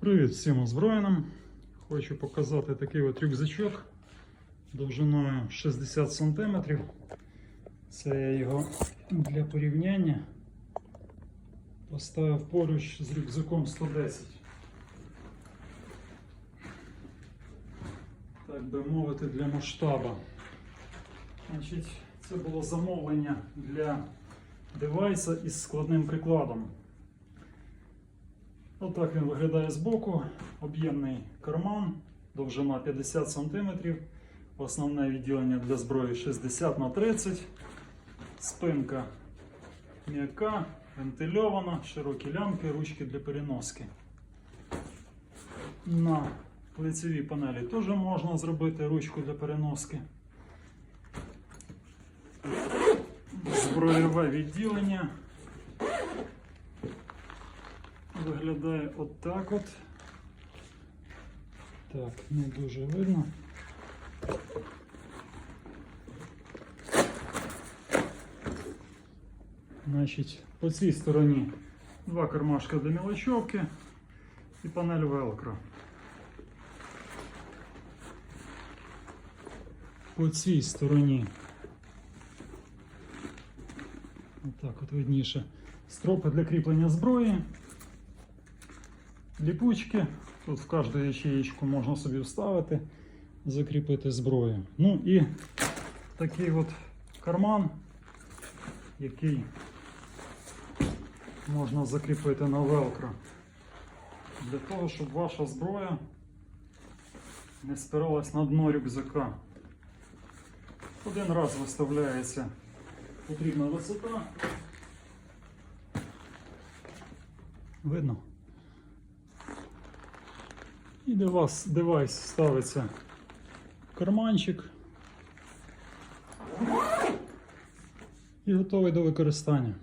Привіт всім озброєним. Хочу показати такий от рюкзачок довжиною 60 см. Це я його для порівняння поставив поруч з рюкзаком 110. Так би мовити, для масштаба. Значить, це було замовлення для девайса із складним прикладом. Отак він виглядає збоку. Об'ємний карман, довжина 50 см, основне відділення для зброї 60 на 30 спинка м'яка, вентильована, широкі лямки, ручки для переноски. На лицевій панелі теж можна зробити ручку для переноски. Зброєве відділення виглядає от от. Так, не дуже видно. Значить, по цій стороні два кармашка для мелочевки і панель велкро. По цій стороні Отак от видніше. Стропи для кріплення зброї, ліпучки. Тут в кожну ячеєчку можна собі вставити, закріпити зброю. Ну і такий от карман, який можна закріпити на велкро. Для того, щоб ваша зброя не спиралась на дно рюкзака. Один раз виставляється потрібна висота. Видно? І до вас девайс ставиться в карманчик і готовий до використання.